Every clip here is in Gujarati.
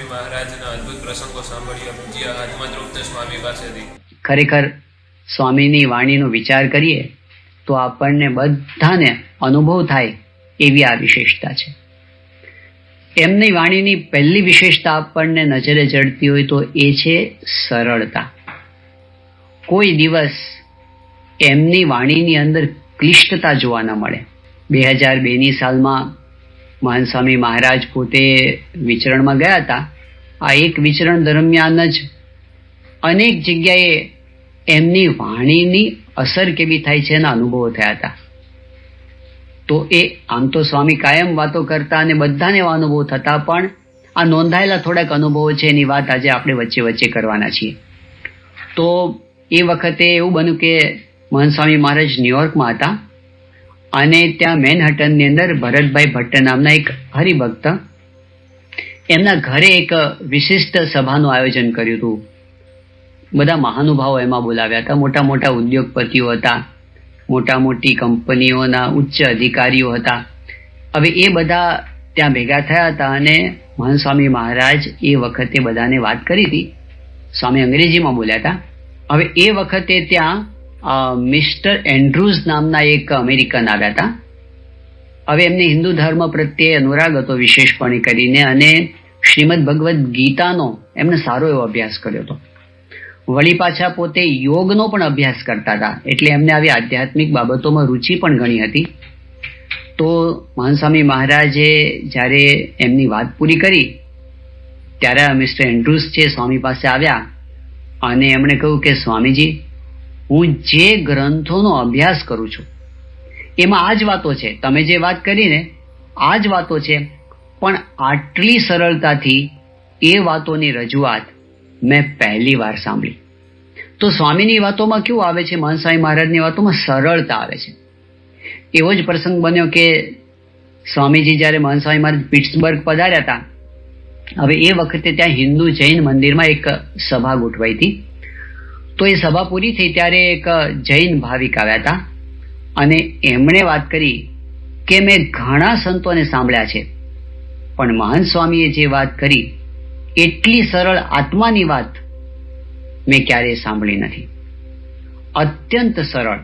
સ્વામી મહારાજના અદ્ભુત પ્રસંગો સાંભળ્યા. પૂજ્ય આત્મતૃપ્ત સ્વામી પાસેથી. ખરેખર સ્વામીની વાણીનો વિચાર કરીએ તો આપણને બધાને અનુભવ થાય એવી આ વિશેષતા છે. એમની વાણીની પહેલી વિશેષતા આપણને નજરે ચડતી હોય તો એ છે સરળતા. કોઈ દિવસ એમની વાણીની અંદર ક્લિષ્ટતા જોવા ન મળે. બે હજાર બેની સાલમાં મહાન સ્વામી મહારાજ પોતે વિચરણમાં ગયા હતા. આ એક વિચરણ દરમિયાન જ અનેક જગ્યાએ એમની વાણીની અસર કેવી થાય છે એના અનુભવો થયા હતા. તો એ આમ તો સ્વામી કાયમ વાતો કરતા અને બધાને એવા અનુભવ થતા પણ આ નોંધાયેલા થોડાક અનુભવો છે એની વાત આજે આપણે વચ્ચે વચ્ચે કરવાના છીએ. તો એ વખતે એવું બન્યું કે મહંત સ્વામી મહારાજ ન્યુયોર્કમાં હતા. અને ત્યાં મેનહટનની અંદર ભરતભાઈ ભટ્ટ નામના એક હરિભક્ત એમના ઘરે એક વિશિષ્ટ સભાનું આયોજન કર્યું હતું. બધા મહાનુભાવો એમાં બોલાવ્યા હતા. મોટા મોટા ઉદ્યોગપતિઓ હતા. મોટા મોટી કંપનીઓના ઉચ્ચ અધિકારીઓ હતા. હવે એ બધા ત્યાં ભેગા થયા હતા અને મહાન સ્વામી મહારાજ એ વખતે બધાને વાત કરી હતી. સ્વામી અંગ્રેજીમાં બોલ્યા હતા. હવે એ વખતે ત્યાં મિસ્ટર એન્ડ્રુઝ નામના એક અમેરિકન આવ્યા હતા. હવે એમને હિન્દુ ધર્મ પ્રત્યે અનુરાગ હતો વિશેષપણે કરીને અને શ્રીમદ ભગવદ્ ગીતાનો એમને સારો એવો અભ્યાસ કર્યો હતો. વળી પાછા પોતે યોગનો પણ અભ્યાસ કરતા હતા. એટલે એમને આવી આધ્યાત્મિક બાબતોમાં રુચિ પણ ઘણી હતી. તો મહાનસ્વામી મહારાજે જ્યારે એમની વાત પૂરી કરી, ત્યારે મિસ્ટર એન્ડ્રુસ છે સ્વામી પાસે આવ્યા અને એમણે કહ્યું કે સ્વામીજી હું જે ગ્રંથોનો અભ્યાસ કરું છું, એમાં આ જ વાતો છે. તમે જે વાત કરીને, આ જ વાતો છે. પણ આટલી સરળતાથી એ વાતોની રજૂઆત મેં પહેલી વાર સાંભળી. તો સ્વામીની વાતોમાં કેવું આવે છે? મહંત મહારાજની વાતોમાં સરળતા આવે છે. એવો જ પ્રસંગ બન્યો કે સ્વામીજી જ્યારે મહંત મહારાજ પિટ્સબર્ગ પધાર્યા હતા, હવે એ વખતે ત્યાં હિન્દુ જૈન મંદિરમાં એક સભા ગોઠવાઈ હતી. તો એ સભા પૂરી થઈ ત્યારે એક જૈન ભાવિક આવ્યા હતા. અને એમણે વાત કરી કે મેં ઘણા સંતોને સાંભળ્યા છે. પણ મહાન સ્વામીએ જે વાત કરી, એટલી સરળ આત્માની વાત મેં ક્યારેય સાંભળી નથી. અત્યંત સરળ.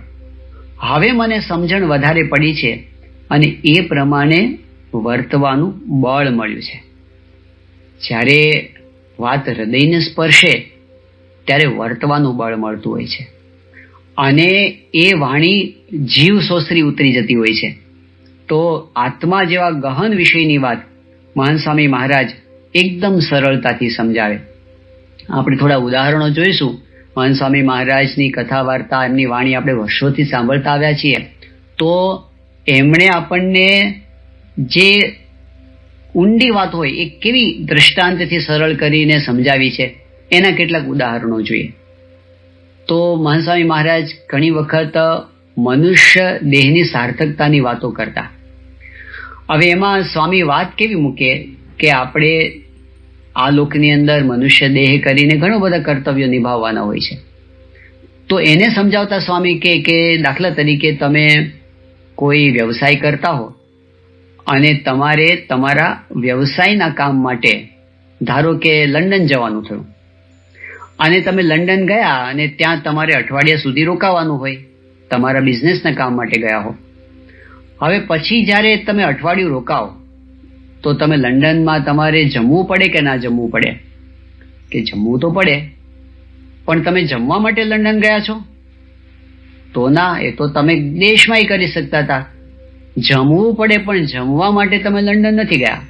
હવે મને સમજણ વધારે પડી છે અને એ પ્રમાણે વર્તવાનું બળ મળ્યું છે. જ્યારે વાત હૃદયને સ્પર્શે ત્યારે વર્તવાનું બળ મળતું હોય છે. અને એ વાણી જીવ સોસરી ઉતરી જતી હોય છે. તો આત્મા જેવા ગહન વિષયની વાત મહાન સ્વામી મહારાજ એકદમ સરળતાથી સમજાવે. આપણે થોડા ઉદાહરણો જોઈશું. મહાન સ્વામી મહારાજની કથા વાર્તા, એમની વાણી આપણે વર્ષોથી સાંભળતા આવ્યા છીએ. તો એમણે આપણને જે ઊંડી વાત હોય, એ કેવી દ્રષ્ટાંતથી સરળ કરીને સમજાવી છે? એના કેટલાક ઉદાહરણો જોઈએ. તો મહાસ્વામી મહારાજ ઘણી વખત મનુષ્ય દેહની સાર્થકતાની વાતો કરતા. હવે એમાં સ્વામી વાત કેવી મૂકે કે આપણે આ લોકની અંદર મનુષ્ય દેહ કરીને ઘણો બધા કર્તવ્યો નિભાવવાના હોય છે. તો એને સમજાવતા સ્વામી કે કે દાખલા તરીકે તમે કોઈ વ્યવસાય કરતા હો અને તમારે તમારા વ્યવસાયના કામ માટે ધારો કે લંડન જવાનું થયું. અને તમે લંડન ગયા અને ત્યાં તમારે અઠવાડિયા સુધી રોકાવાનું હોય, તમારા બિઝનેસના કામ માટે ગયા હો. હવે પછી જ્યારે તમે અઠવાડિયું રોકાઓ, તો તમે લંડનમાં તમારે જમવું પડે કે ના જમવું પડે? કે જમવું તો પડે, પણ તમે જમવા માટે લંડન ગયા છો? તો ના, એ તો તમે દેશમાંય કરી શકતા હતા. જમવું પડે પણ જમવા માટે તમે લંડન નથી ગયા.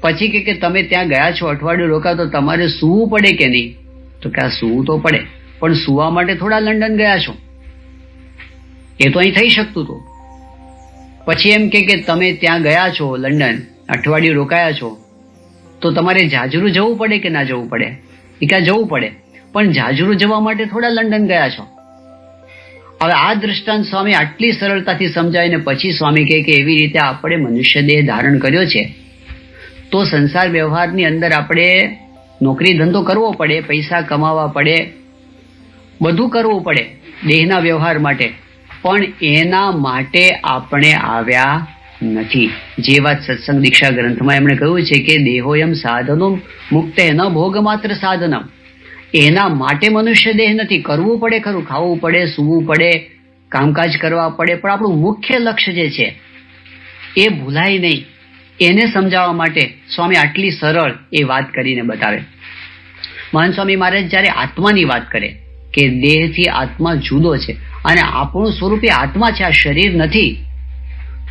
પછી કે તમે ત્યાં ગયા છો, અઠવાડિયું રોકા તો તમારે સૂવું પડે કે નહીં? તો કે આ સૂવું તો પડે, પણ સૂવા માટે થોડા લંડન ગયા છો. એ તો અહીં થઈ શકતું હતું પછી એમ કે તમે ત્યાં ગયા છો, લંડન, અઠવાડિયું રોકાયા છો. તો તમારે જાજરૂ જવું પડે કે ના જવું પડે? એ ક્યાં જવું પડે, પણ જાજરૂ જવા માટે થોડા લંડન ગયા છો. હવે આ દ્રષ્ટાંત સ્વામી આટલી સરળતાથી સમજાવીને પછી સ્વામી કહે કે એવી રીતે આપણે મનુષ્ય દેહ ધારણ કર્યો છે. તો સંસાર વ્યવહારની અંદર આપણે નોકરી ધંધો કરવો પડે, પૈસા કમાવા પડે, બધું કરવું પડે દેહના વ્યવહાર માટે. પણ એના માટે આપણે આવ્યા નથી. જે વાત સત્સંગ દીક્ષા ગ્રંથમાં એમણે કહ્યું છે કે દેહોયમ સાધનો મુક્ત ન ભોગ માત્ર સાધનમ. એના માટે મનુષ્ય દેહ નથી. કરવું પડે ખરું, ખાવું પડે, સૂવું પડે, કામકાજ કરવા પડે, પણ આપણું મુખ્ય લક્ષ્ય જે છે, એ ભૂલાય નહીં. એને સમજાવવા માટે સ્વામી આટલી સરળ એ વાત કરીને બતાવે. મહાન સ્વામી મહારાજ જ્યારે આત્માની વાત કરે કે દેહથી આત્મા જુદો છે અને આપણું સ્વરૂપે આત્મા છે, આ શરીર નથી,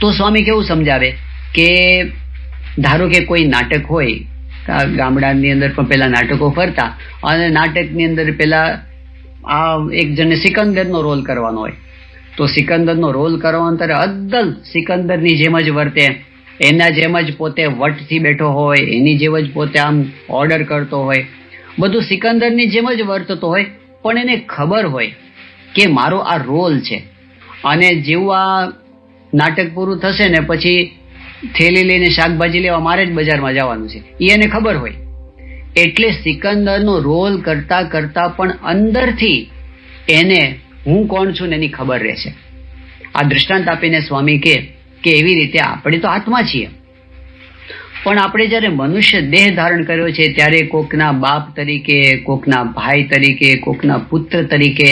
તો સ્વામી કેવું સમજાવે કે ધારો કે કોઈ નાટક હોય ગામડાની અંદર પણ પેલા નાટકો ફરતા અને નાટકની અંદર પેલા આ એક જણને સિકંદરનો રોલ કરવાનો હોય. તો સિકંદરનો રોલ કરવાનો ત્યારે અદ્દલ સિકંદરની જેમ જ વર્તે એના જેમ જ પોતે વટથી બેઠો હોય, એની જેમ જ પોતે આમ ઓર્ડર કરતો હોય. બધું સિકંદરની જેમ જ વર્તતો હોય, પણ એને ખબર હોય કે મારો આ રોલ છે. અને જેવું આ નાટક પૂરું થશે ને પછી થેલી લઈને શાકભાજી લેવા મારે જ બજારમાં જવાનું છે એ એને ખબર હોય. એટલે સિકંદરનો રોલ કરતા કરતા પણ અંદરથી એને હું કોણ છું ને એની ખબર રહેશે આ દૃષ્ટાંત આપીને સ્વામી કે કે એવી રીતે આપણે તો આત્મા છીએ. પણ આપણે જ્યારે મનુષ્ય દેહ ધારણ કર્યો છે, ત્યારે કોકના બાપ તરીકે, કોકના ભાઈ તરીકે, કોકના પુત્ર તરીકે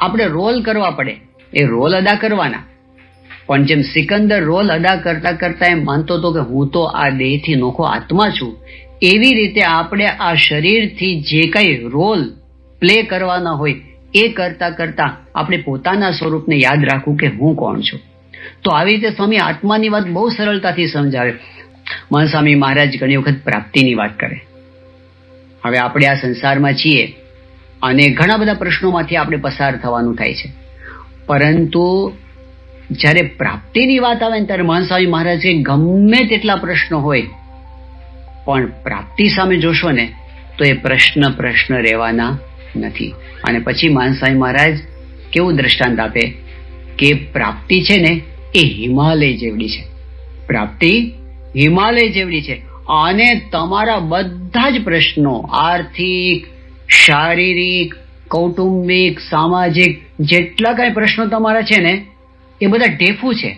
આપણે રોલ કરવા પડે. એ રોલ અદા કરવાના. પણ જેમ સિકંદર રોલ અદા કરતા કરતા એમ માનતો હતો કે હું તો આ દેહથી નોખો આત્મા છું, એવી રીતે આપણે આ શરીરથી જે કંઈ રોલ પ્લે કરવાના હોય, એ કરતા કરતા આપણે પોતાના સ્વરૂપને યાદ રાખવું કે હું કોણ છું. તો આવી રીતે સ્વામી આત્માની વાત બહુ સરળતાથી સમજાવે. મહાન સ્વામી મહારાજ ઘણી વખત પ્રાપ્તિની વાત કરે. હવે આપણે આ સંસારમાં છીએ અને ઘણા બધા પ્રશ્નોમાંથી આપણે પસાર થવાનું થાય છે. પરંતુ જ્યારે પ્રાપ્તિની વાત આવે ને ત્યારે મહન સ્વામી મહારાજ કે ગમે તેટલા પ્રશ્નો હોય, પણ પ્રાપ્તિ સામે જોશો ને, તો એ પ્રશ્ન પ્રશ્ન રહેવાના નથી. અને પછી મહાન સ્વામી મહારાજ કેવું દ્રષ્ટાંત આપે કે પ્રાપ્તિ છે ને એ હિમાલય જેવડી છે. પ્રાપ્તિ હિમાલય જેવડી છે. અને તમારા બધા જ પ્રશ્નો આર્થિક, શારીરિક, કૌટુંબિક, સામાજિક જેટલા કઈ પ્રશ્નો તમારા છે ને, એ બધા ઢેફું છે.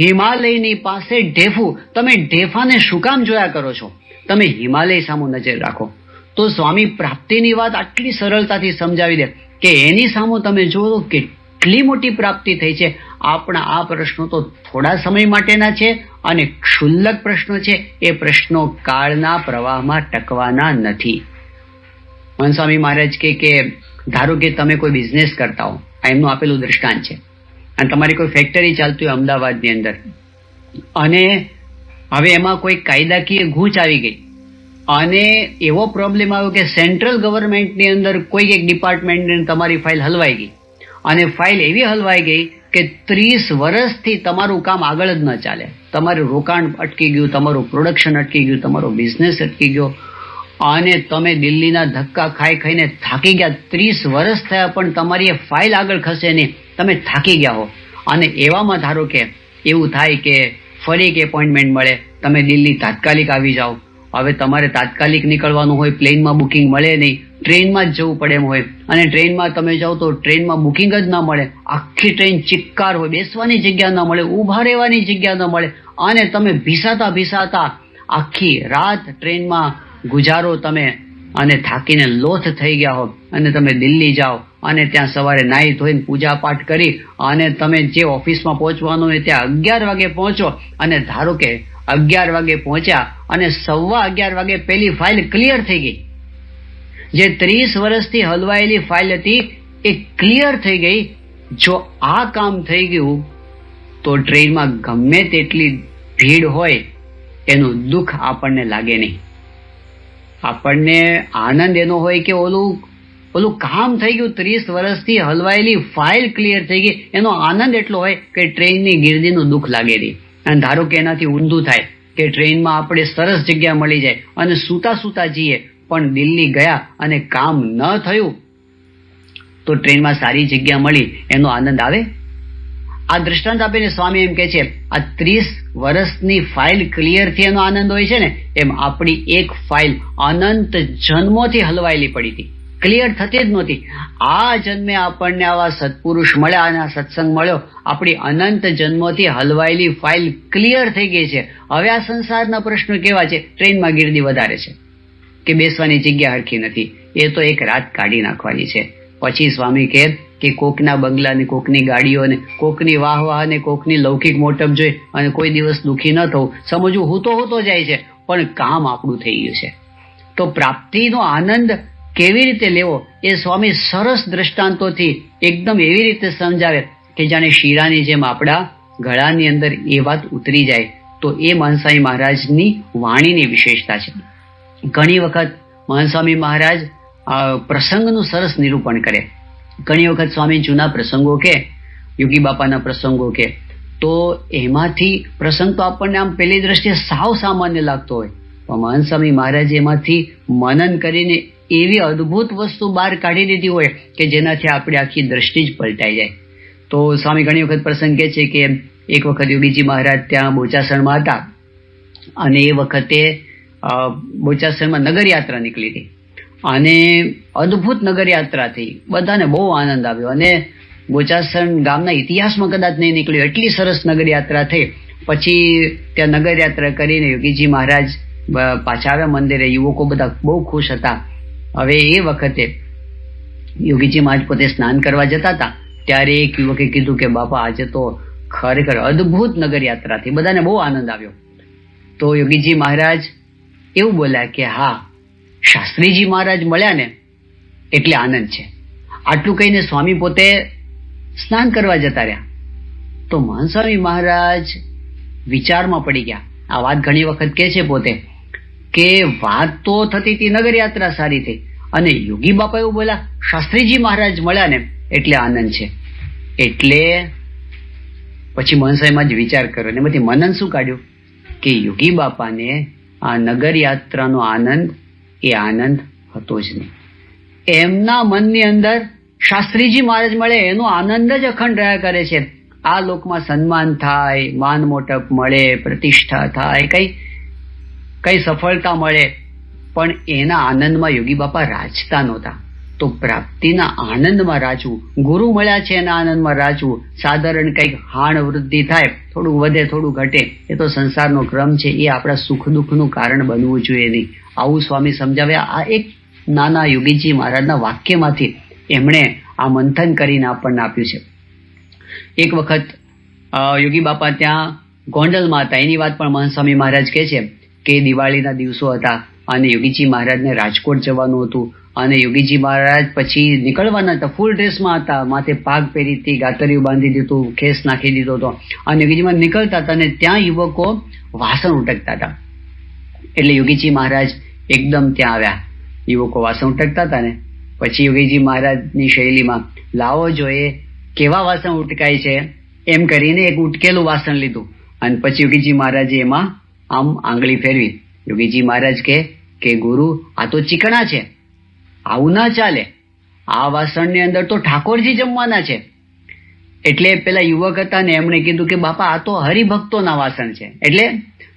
હિમાલયની પાસે ઢેફું. તમે ઢેફાને શું કામ જોયા કરો છો? તમે હિમાલય સામુ નજર રાખો. તો સ્વામી પ્રાપ્તિની વાત આટલી સરળતાથી સમજાવી દે કે એની સામે તમે જુઓ કેટલી મોટી પ્રાપ્તિ થઈ છે. આપણા આ પ્રશ્નો તો થોડા સમય માટેના છે અને ક્ષુલ્લક પ્રશ્નો છે. એ પ્રશ્નો કાળના પ્રવાહમાં ટકવાના નથી. મનસ્વામી મહારાજ કે કે, ધારો કે તમે કોઈ બિઝનેસ કરતા હો, આ એમનું આપેલું દ્રષ્ટાંત છે. અને તમારી કોઈ ફેક્ટરી ચાલતી હોય અમદાવાદની અંદર. અને હવે એમાં કોઈ કાયદાકીય ગૂંચ આવી ગઈ. અને એવો પ્રોબ્લેમ આવ્યો કે સેન્ટ્રલ ગવર્મેન્ટની અંદર કોઈ એક ડિપાર્ટમેન્ટની તમારી ફાઇલ હલવાઈ ગઈ. અને ફાઇલ એવી હલવાઈ ગઈ કે ત્રીસ વર્ષથી તમારું કામ આગળ જ ન ચાલે. તમારું રોકાણ અટકી ગયું, તમારું પ્રોડક્શન અટકી ગયું, તમારો બિઝનેસ અટકી ગયો. અને તમે દિલ્હીના ધક્કા ખાઈ ખાઈને થાકી ગયા. ત્રીસ વર્ષ થયા પણ તમારી એ ફાઇલ આગળ ખસે નહીં. તમે થાકી ગયા હો. અને એવામાં ધારો કે એવું થાય કે ફરી એક એપોઇન્ટમેન્ટ મળે. તમે દિલ્હી તાત્કાલિક આવી જાઓ. હવે તમારે તાત્કાલિક નીકળવાનું હોય, પ્લેનમાં બુકિંગ મળે નહીં, ટ્રેનમાં જ જવું પડે એમ હોય. અને ટ્રેનમાં તમે જાઓ તો ટ્રેનમાં બુકિંગ જ ના મળે. આખી ટ્રેન ચિક્કાર હોય, બેસવાની જગ્યા ન મળે, ઊભા રહેવાની જગ્યા ન મળે. અને તમે ભીસાતા ભીસાતા આખી રાત ટ્રેનમાં ગુજારો તમે અને થાકીને લોથ થઈ ગયા હો. અને તમે દિલ્હી જાઓ અને ત્યાં સવારે નાહી ધોઈને પૂજા પાઠ કરી અને તમે જે ઓફિસમાં પહોંચવાનું હોય ત્યાં અગિયાર વાગે પહોંચો. અને ધારો કે અગિયાર વાગે પહોંચ્યા અને સવા અગિયાર વાગે પેલી ફાઇલ ક્લિયર થઈ ગઈ. જે ત્રીસ વર્ષથી હલવાયેલી ફાઇલ હતી, એ ક્લિયર થઈ ગઈ. જો આ કામ થઈ ગયું, તો ટ્રેનમાં ગમે તેટલી ભીડ હોય, એનું દુઃખ આપણને લાગે નહીં. આપણને આનંદ એનો હોય કે ઓલું ઓલું કામ થઈ ગયું, ત્રીસ વર્ષથી હલવાયેલી ફાઇલ ક્લિયર થઈ ગઈ, એનો આનંદ એટલો હોય કે ટ્રેનની ગીર્દીનું દુઃખ લાગે નહીં. અને ધારો કે એનાથી ઊંધું થાય કે ટ્રેનમાં આપણે સરસ જગ્યા મળી જાય અને સૂતા સૂતા જઈએ, પણ દિલ્હી ગયા અને કામ ન થયું, તો ટ્રેનમાં સારી જગ્યા મળી, એનો આનંદ આવે? આ દ્રષ્ટાંત આપીને સ્વામી એમ કે છે, આ ત્રીસ વર્ષની ફાઇલ ક્લિયરથી એનો આનંદ હોય છે ને, એમ આપણી એક ફાઇલ અનંત જન્મોથી હલવાયેલી પડી હતી. ક્લિયર થતી જ નહોતી. આ જન્મે આપણને આવા સત્પુરુષ મળ્યા અને આ સત્સંગ મળ્યો. આપણી અનંત જન્મોથી હલવાયેલી ફાઇલ ક્લિયર થઈ ગઈ છે. હવે આ સંસારના પ્રશ્નો કેવા છે? ટ્રેનમાં ગીર્દી વધારે છે. કે બેસવાની જગ્યા હરખી નથી. એ તો એક રાત કાઢી નાખવાની છે. પછી સ્વામી કહે કે કોકના બંગલા ને કોકની ગાડીઓ ને કોકની વાહ વાહ ને કોકની લૌકિક મોટપ જોઈ અને કોઈ દિવસ દુઃખી ન થવું. સમજવું હું તો હોતો જાય છે. પણ કામ આપણું થઈ ગયું છે. તો પ્રાપ્તિનો આનંદ કેવી રીતે લેવો એ સ્વામી સરસ દ્રષ્ટાંતોથી એકદમ એવી રીતે સમજાવે કે જાણે શીરાની જેમ આપણા ગળાની અંદર એ વાત ઉતરી જાય તો એ મહંસાઈ મહારાજની વાણીની વિશેષતા છે. ઘણી વખત મહંસ્વામી મહારાજ પ્રસંગનું સરસ નિરૂપણ કરે. ઘણી વખત સ્વામી જૂના પ્રસંગો કે, યોગી બાપાના પ્રસંગો કે, તો એમાંથી પ્રસંગ તો આપણને આમ પેલી દ્રષ્ટિએ સાવ સામાન્ય લાગતો હોય. પણ મહંસ્વામી મહારાજ એમાંથી મનન કરીને એવી અદ્ભુત વસ્તુ બહાર કાઢી દીધી હોય કે જેનાથી આપણે આખી દ્રષ્ટિ જ પલટાઈ જાય. તો સ્વામી ઘણી વખત પ્રસંગ કહે છે કે એક વખત યોગીજી મહારાજ ત્યાં બોચાસણમાં હતા અને એ વખતે બોચાસણમાં નગરયાત્રા નીકળી હતી અને અદ્ભુત નગરયાત્રા થઈ બધાને બહુ આનંદ આવ્યો અને બોચાસણ ગામના ઇતિહાસમાં કદાચ નહીં નીકળ્યું, એટલી સરસ નગરયાત્રા થઈ. પછી ત્યાં નગરયાત્રા કરીને યોગીજી મહારાજ પાછા આવ્યા મંદિરે, યુવકો બધા બહુ ખુશ હતા. હવે એ વખતે યોગીજી મહારાજ પોતે સ્નાન કરવા જતા હતા, ત્યારે એક યુવકે કીધું કે, બાપા, આજે તો ખરેખર અદ્ભુત નગર યાત્રાથી બધાને બહુ આનંદ આવ્યો. તો યોગીજી મહારાજ એવું બોલ્યા કે, હા, શાસ્ત્રીજી મહારાજ મળ્યા ને, એટલે આનંદ છે. આટલું કહીને સ્વામી પોતે સ્નાન કરવા જતા રહ્યા. તો મહાસ્વામી મહારાજ વિચારમાં પડી ગયા. આ વાત ઘણી વખત કે છે પોતે. કે વાત તો થતી હતી નગરયાત્રા સારી થઈ. અને યોગી બાપા એવું બોલ્યા, શાસ્ત્રીજી મહારાજ મળ્યા ને એટલે આનંદ છે. એટલે પછી મનસાઈમાં જ વિચાર કર્યો ને એમાંથી મનન શું કાઢ્યું? કે યોગી બાપાને આ નગરયાત્રાનો આનંદ, એ આનંદ હતો જ નહીં. એમના મનની અંદર શાસ્ત્રીજી મહારાજ મળે, એનો આનંદ જ અખંડ રહ્યા કરે છે. આ લોકમાં સન્માન થાય, માન મોટપ મળે, પ્રતિષ્ઠા થાય, કઈ કઈ સફળતા મળે? પણ એના આનંદમાં યોગી બાપા રાજતા નહોતા. તો પ્રાપ્તિના આનંદમાં રાજવું ગુરુ મળ્યા છે એના આનંદમાં રાજવું સાધારણ કંઈક હાણ વૃદ્ધિ થાય થોડું વધે થોડું ઘટે, એ તો સંસારનો ક્રમ છે, એ આપણા સુખ દુઃખનું કારણ બનવું જોઈએ નહીં. આવું સ્વામી સમજાવ્યા, આ એક નાના યોગીજી મહારાજના વાક્યમાંથી એમણે આ મંથન કરીને આપણને આપ્યું છે. એક વખત યોગી બાપા ત્યાં ગોંડલમાં હતા. એની વાત પણ મહંત સ્વામી મહારાજ કહે છે. કે દિવાળીના દિવસો હતા અને યોગીજી મહારાજને રાજકોટ જવાનું હતું. અને યોગીજી મહારાજ પછી નીકળવાના હતા ફૂલ ડ્રેસમાં હતા. માથે પાગ પહેરી હતી, ગાતરીઓ બાંધી દીધું, ખેસ નાખી દીધો હતો. અને યોગીજીમાં નીકળતા હતા અને ત્યાં યુવકો વાસણ ઉટકતા હતા. એટલે યોગીજી મહારાજ એકદમ ત્યાં આવ્યા. યુવકો વાસણ ઉટકતા હતા ને, પછી યોગીજી મહારાજની શૈલીમાં, લાવો જોઈએ, કેવા વાસણ ઉટકાય છે? એમ કરીને એક ઉટકેલું વાસણ લીધું. અને પછી યોગીજી મહારાજે એમાં આમ આંગળી ફેરવી. યોગીજી મહારાજ કે કે ગુરુ, આ તો ચીકણા છે. આવું ના ચાલે. આ વાસણની અંદર તો ઠાકોરજી જમવાના છે. એટલે પેલા યુવક હતા ને એમણે કીધું કે, બાપા, આ તો હરિભક્તોના વાસણ છે. એટલે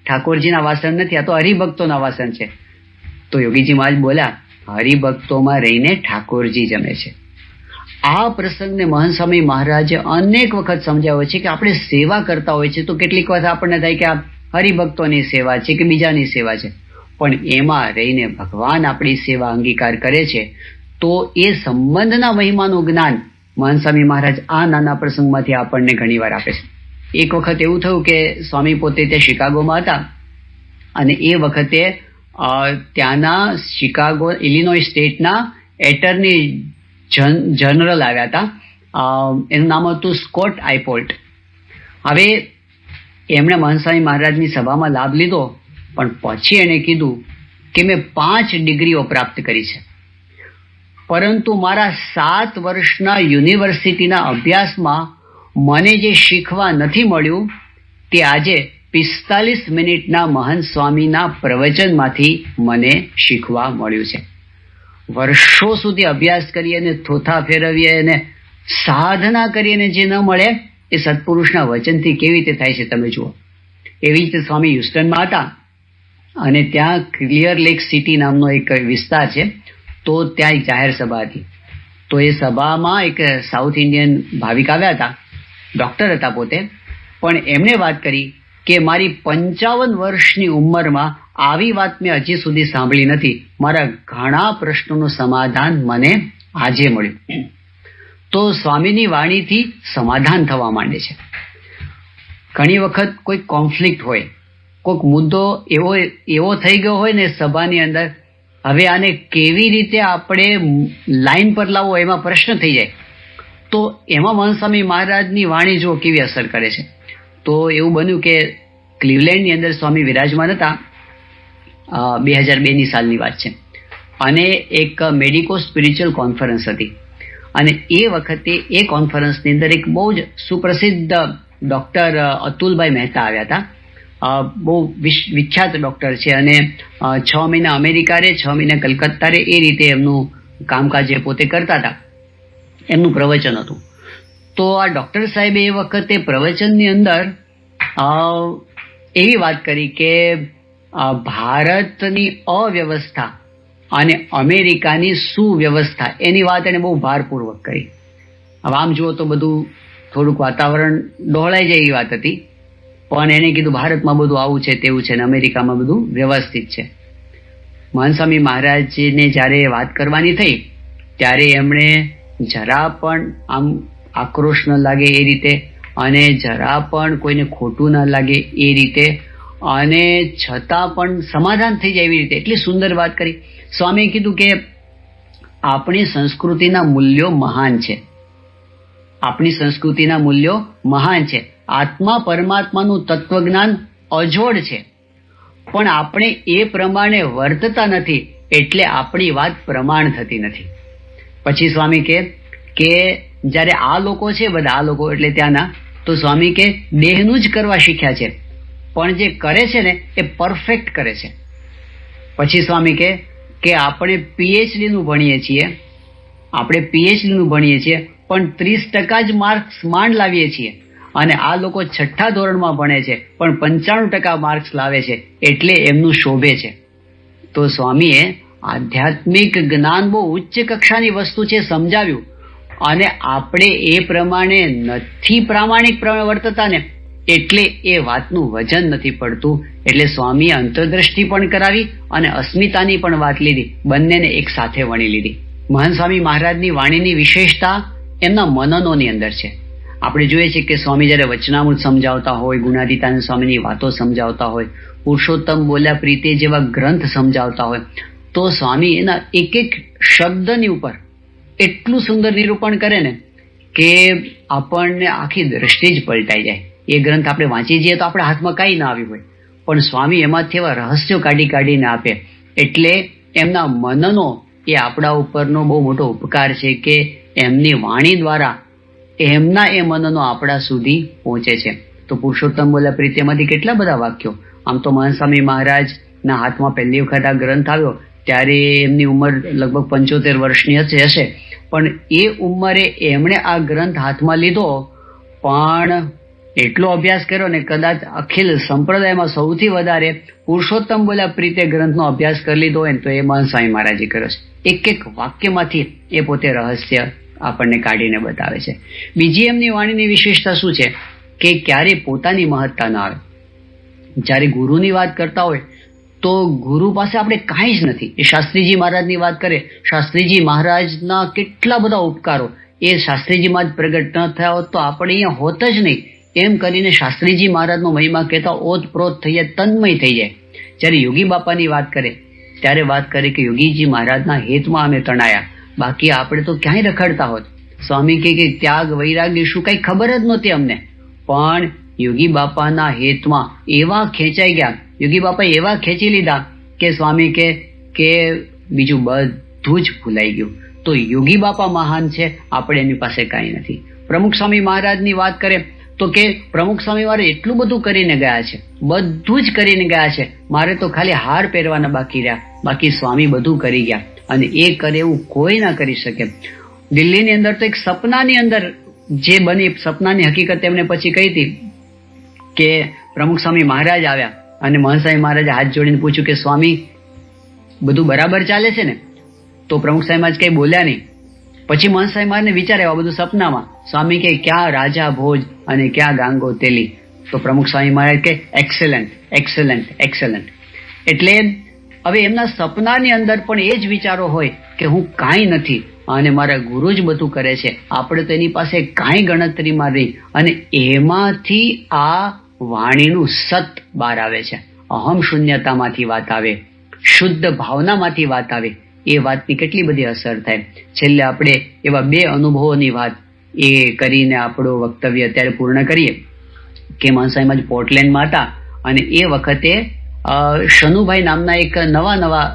ઠાકોરજીના વાસણ નથી, આ તો હરિભક્તોના વાસણ છે. તો યોગીજી મહારાજ બોલ્યા, હરિભક્તોમાં રહીને ઠાકોરજી જમે છે. આ પ્રસંગને મહંત સ્વામી મહારાજે અનેક વખત સમજાવ્યો છે કે આપણે સેવા કરતા હોય છે તો કેટલીક વાર આપણને થાય કે આ હરિભક્તોની સેવા છે કે બીજાની સેવા છે? પણ એમાં રહીને ભગવાન આપણી સેવા અંગીકાર કરે છે, તો એ સંબંધના મહિમાનું જ્ઞાન મહંત સ્વામી મહારાજ આ નાના પ્રસંગમાંથી આપણને ઘણીવાર આપે છે. એક વખત એવું થયું કે સ્વામી પોતે ત્યાં શિકાગોમાં હતા અને એ વખતે ત્યાંના શિકાગો ઇલિનોય સ્ટેટના એટર્ની જનરલ આવ્યા હતા. એનું નામ હતું સ્કોટ આઈપોલ્ટ હવે એમણે મહંસાઈ મહારાજની સભામાં લાભ લીધો, પણ પછી એણે કીધું કે મેં પાંચ ડિગ્રીઓ પ્રાપ્ત કરી છે. પરંતુ મારા સાત વર્ષના યુનિવર્સિટીના અભ્યાસમાં મને જે શીખવા નથી મળ્યું, તે આજે પિસ્તાલીસ મિનિટના મહંત સ્વામીના પ્રવચનમાંથી મને શીખવા મળ્યું છે. વર્ષો સુધી અભ્યાસ કરીએ અને થોથા ફેરવીએ અને સાધના કરીને જે ન મળે એ સત્પુરુષના વચનથી કેવી રીતે થાય છે તમે જુઓ. એવી રીતે સ્વામી હ્યુસ્ટનમાં હતા અને ત્યાં ક્લિયર લેક સિટી નામનો એક વિસ્તાર છે, તો ત્યાં એક જાહેર સભા હતી. તો એ સભામાં એક સાઉથ ઇન્ડિયન ભાવિક આવ્યા હતા, ડોક્ટર હતા પોતે, પણ એમણે વાત કરી કે મારી પંચાવન વર્ષની ઉંમરમાં આવી વાત મેં હજી સુધી સાંભળી નથી. મારા ઘણા પ્રશ્નોનું સમાધાન મને આજે મળ્યું. તો સ્વામીની વાણીથી સમાધાન થવા માંડે છે. ઘણી વખત કોઈ કોન્ફ્લિક્ટ હોય, કોઈક મુદ્દો એવો એવો થઈ ગયો હોય ને સભાની અંદર, હવે આને કેવી રીતે આપણે લાઈન પર લાવવો એમાં પ્રશ્ન થઈ જાય. તો એમાં મનસ્વામી મહારાજની વાણી જો કેવી અસર કરે છે. તો એવું બન્યું કે ક્લિવલેન્ડની અંદર સ્વામી વિરાજમાન હતા. બે હજાર બેની સાલની વાત છે. અને એક મેડિકો સ્પિરિચ્યુઅલ કોન્ફરન્સ હતી. અને એ વખતે એ કોન્ફરન્સની અંદર એક બહુ જ સુપ્રસિદ્ધ ડૉક્ટર અતુલભાઈ મહેતા આવ્યા હતા. બહુ વિખ્યાત ડૉક્ટર છે અને છ મહિના અમેરિકા રે છ મહિના કલકત્તા રે એ રીતે એમનું કામકાજ એ પોતે કરતા હતા. એમનું પ્રવચન હતું. તો આ ડૉક્ટર સાહેબે એ વખતે પ્રવચનની અંદર એવી વાત કરી કે ભારતની અવ્યવસ્થા અને અમેરિકાની સુવ્યવસ્થા, એની વાત એને બહુ ભારપૂર્વક કરી. હવે આમ જુઓ તો બધું થોડુંક વાતાવરણ ડહોળાઈ જાય એવી વાત હતી. પણ એને કીધું, ભારતમાં બધું આવું છે, તેવું છે ને અમેરિકામાં બધું વ્યવસ્થિત છે. મહાનસ્વામી મહારાજને જ્યારે વાત કરવાની થઈ, ત્યારે એમણે જરા પણ આમ આક્રોશ ન લાગે એ રીતે અને જરા પણ કોઈને ખોટું ન લાગે એ રીતે અને છતાં પણ સમાધાન થઈ જાય એવી રીતે. એટલી સુંદર વાત કરી. સ્વામીએ કીધું કે આપણી સંસ્કૃતિના મૂલ્યો મહાન છે. આપણી સંસ્કૃતિના મૂલ્યો મહાન છે. આત્મા પરમાત્માનું તત્વજ્ઞાન અજોડ છે. પણ આપણે એ પ્રમાણે વર્તતા નથી એટલે આપણી વાત પ્રમાણ થતી નથી. પછી સ્વામી કે કે જ્યારે આ લોકો છે, બધા આ લોકો એટલે ત્યાંના, તો સ્વામી કે, દેહનું જ કરવા શીખ્યા છે. પણ જે કરે છે ને, એ પરફેક્ટ કરે છે. પછી સ્વામી કે કે આપણે પીએચડીનું ભણીએ છીએ. આપણે પીએચડીનું ભણીએ છીએ, પણ ત્રીસ ટકા જ માર્ક્સ માંડ લાવીએ છીએ. અને આ લોકો છઠ્ઠા ધોરણમાં ભણે છે, પણ પંચાણું ટકા માર્ક્સ લાવે છે, એટલે એમનું શોભે છે. તો સ્વામીએ આધ્યાત્મિક જ્ઞાન બહુ ઉચ્ચ કક્ષાની વસ્તુ છે સમજાવ્યું. અને આપણે એ પ્રમાણે નથી પ્રામાણિક પ્રમાણે વર્તતા ને એટલે એ વાતનું વજન નથી પડતું. એટલે સ્વામીએ અંતરદ્રષ્ટિ પણ કરાવી અને અસ્મિતાની પણ વાત લીધી. બંનેને એક સાથે વણી લીધી. મહાન સ્વામી મહારાજની વાણીની વિશેષતા એમના મનનોની અંદર છે. આપણે જોઈએ છીએ કે સ્વામી જ્યારે વચનામૃત સમજાવતા હોય ગુણાદિતાન સ્વામીની વાતો સમજાવતા હોય, પુરુષોત્તમ બોલ્યા પ્રીતે જેવા ગ્રંથ સમજાવતા હોય, તો સ્વામી એના એક એક શબ્દની ઉપર એટલું સુંદર નિરૂપણ કરે ને કે આપણને આખી દ્રષ્ટિ જ પલટાઈ જાય. એ ગ્રંથ આપણે વાંચી જઈએ તો આપણા હાથમાં કાંઈ ના આવ્યું હોય. પણ સ્વામી એમાંથી એવા રહસ્યો કાઢી કાઢીને આપે. એટલે એમના મનનો એ આપણા ઉપરનો બહુ મોટો ઉપકાર છે કે એમની વાણી દ્વારા એમના એ મનનો આપણા સુધી પહોંચે છે. તો પુરુષોત્તમ બોલા પ્રીતિમાંથી કેટલા બધા વાક્યો? આમ તો મહાસ્વામી મહારાજના હાથમાં પહેલી વખત આ ગ્રંથ આવ્યો, ત્યારે એમની ઉંમર લગભગ પંચોતેર વર્ષની હશે હશે. પણ એ ઉંમરે એમણે આ ગ્રંથ હાથમાં લીધો, પણ એટલો અભ્યાસ કર્યો ને કદાચ અખિલ સંપ્રદાયમાં સૌથી વધારે પુરુષોત્તમ બોલ્યા પ્રીતે ગ્રંથનો અભ્યાસ કરી લીધો હોય ને તો એ મહાન સ્વામી મહારાજે કર્યો છે. એક એક વાક્યમાંથી એ પોતે રહસ્ય આપણને કાઢીને બતાવે છે. બીજી એમની વાણીની વિશેષતા શું છે? કે ક્યારે પોતાની મહત્તા ન આવે. જ્યારે ગુરુની વાત કરતા હોય તો ગુરુ પાસે આપણે કાંઈ જ નથી. એ શાસ્ત્રીજી મહારાજની વાત કરે, શાસ્ત્રીજી મહારાજના કેટલા બધા ઉપકારો. એ શાસ્ત્રીજીમાં જ પ્રગટ ન થયા હોત તો આપણે અહીંયા હોત જ નહીં. એમ કરીને શાસ્ત્રીજી મહારાજનો મહિમા કહેતા ઓતપ્રોત થઈ જાય તન્મય થઈ જાય. જ્યારે યોગી બાપાની વાત કરે, ત્યારે વાત કરે કે યોગીજી મહારાજના હેતમાં અમે તણાયા. બાકી આપણે તો ક્યાંય રખડતા હોત. સ્વામી કહે કે ત્યાગ, વૈરાગ્ય શું કઈ ખબર જ નહોતી અમને. પણ યોગી બાપાના હેતમાં એવા ખેંચાઈ ગયા. યોગી બાપા એવા ખેંચી લીધા કે સ્વામી કે કે બીજું બધું જ ભૂલાઈ ગયું. તો યોગી બાપા મહાન છે, આપણે એની પાસે કાંઈ નથી. પ્રમુખ સ્વામી મહારાજની વાત કરે તો કે પ્રમુખ સ્વામી મારે એટલું બધું કરીને ગયા છે, બધું જ કરીને ગયા છે. મારે તો ખાલી હાર પહેરવાના બાકી રહ્યા. બાકી સ્વામી બધું કરી ગયા. અને એ કરે એવું કોઈ ના કરી શકે. દિલ્હીની અંદર તો એક સપનાની અંદર જે બની, સપનાની હકીકત એમને પછી કહી હતી કે પ્રમુખ સ્વામી મહારાજ આવ્યા અને મહંત મહારાજ હાથ જોડીને પૂછ્યું કે સ્વામી, બધું બરાબર ચાલે છે ને? તો પ્રમુખ સાહેબ જ કઈ બોલ્યા નહીં. પછી મનસાઈ સાહેબ વિચારે આ બધું સપનામાં. સ્વામી કે ક્યાં રાજા ભોજ અને ક્યાં ગાંગો તેલી? તો પ્રમુખ સ્વામી મહારાજ કે એક્સેલન્ટ એક્સેલન્ટ એક્સેલન્ટ એટલે હવે એમના સપનાની અંદર પણ એ જ વિચારો હોય કે હું કાંઈ નથી અને મારા ગુરુ જ બધું કરે છે. આપણે તો એની પાસે કાંઈ ગણતરીમાં નહીં. અને એમાંથી આ વાણીનું સત બહાર આવે છે. અહમ શૂન્યતામાંથી વાત આવે, શુદ્ધ ભાવનામાંથી વાત આવે. એ વાતની કેટલી બધી અસર થાય. છેલ્લે આપણે એવા બે અનુભવોની વાત એ કરીને આપણું વક્તવ્ય અત્યારે પૂર્ણ કરીએ. કે માનસાઈમાં જ પોર્ટલેન્ડમાં હતા અને એ વખતે શનુભાઈ નામના એક નવા નવા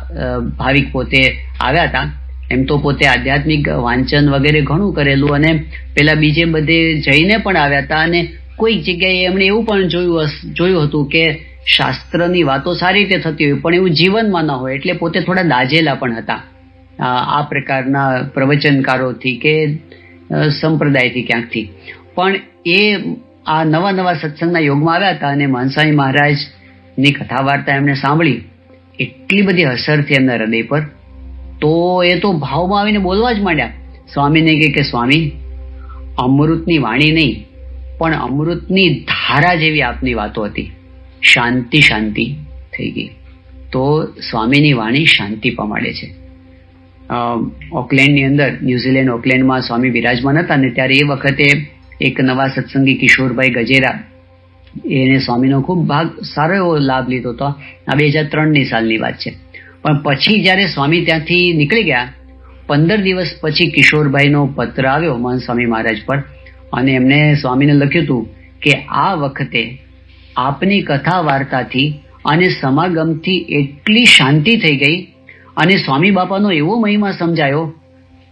ભાવિક પોતે આવ્યા હતા. એમ તો પોતે આધ્યાત્મિક વાંચન વગેરે ઘણું કરેલું અને પેલા બીજે બધે જઈને પણ આવ્યા હતા અને કોઈક જગ્યાએ એમણે એવું પણ જોયું જોયું હતું કે શાસ્ત્રની વાતો સારી રીતે થતી હોય, પણ એવું જીવનમાં ન હોય, એટલે પોતે થોડા દાજેલા પણ હતા. આ પ્રકારના પ્રવચનકારોથી કે સંપ્રદાયથી ક્યાંકથી. પણ એ, આ નવા નવા સત્સંગના યોગમાં આવ્યા હતા અને માનસાઈ મહારાજની કથા વાર્તા એમણે સાંભળી, એટલી બધી અસર થઈ એમના હૃદય પર, તો એ તો ભાવમાં આવીને બોલવા જ માંડ્યા. સ્વામીને કહે કે સ્વામી, અમૃતની વાણી નહીં, પણ અમૃતની ધારા જેવી આપની વાતો હતી. શાંતિ શાંતિ થઈ ગઈ. તો સ્વામીની વાણી શાંતિ પમાડે છે. ઓકલેન્ડની અંદર ન્યુઝીલેન્ડ ઓકલેન્ડમાં સ્વામી બિરાજમાન હતા ને ત્યારે એ વખતે એક નવા સત્સંગી કિશોરભાઈ ગજેરા, એને સ્વામીનો ખૂબ ભાગ, સારો એવો લાભ લીધો હતો. આ બે હજાર ત્રણની સાલની વાત છે. પણ પછી જ્યારે સ્વામી ત્યાંથી નીકળી ગયા, પંદર દિવસ પછી કિશોરભાઈનો પત્ર આવ્યો મહંત સ્વામી મહારાજ પર અને એમને સ્વામીને લખ્યું હતું કે આ વખતે આપની કથા વાર્તાથી અને સમાગમથી એટલી શાંતિ થઈ ગઈ અને સ્વામી બાપાનો એવો મહિમા સમજાયો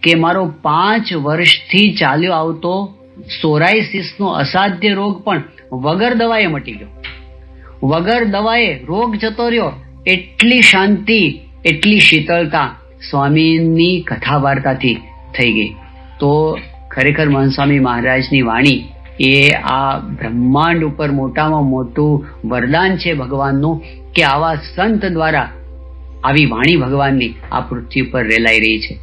કે મારો પાંચ વર્ષથી ચાલ્યો આવતો સોરાઈસિસનો અસાધ્ય રોગ પણ વગર દવાએ મટી ગયો. વગર દવાએ રોગ જતો રહ્યો, એટલી શાંતિ, એટલી શીતળતા સ્વામીની કથા વાર્તાથી થઈ ગઈ. તો ખરેખર મહાન સ્વામી મહારાજની વાણી એ આ બ્રહ્માંડ ઉપર મોટામાં મોટું વરદાન છે ભગવાનનું કે આવા સંત દ્વારા આવી વાણી ભગવાનની આ પૃથ્વી પર રેલાઈ રહી છે.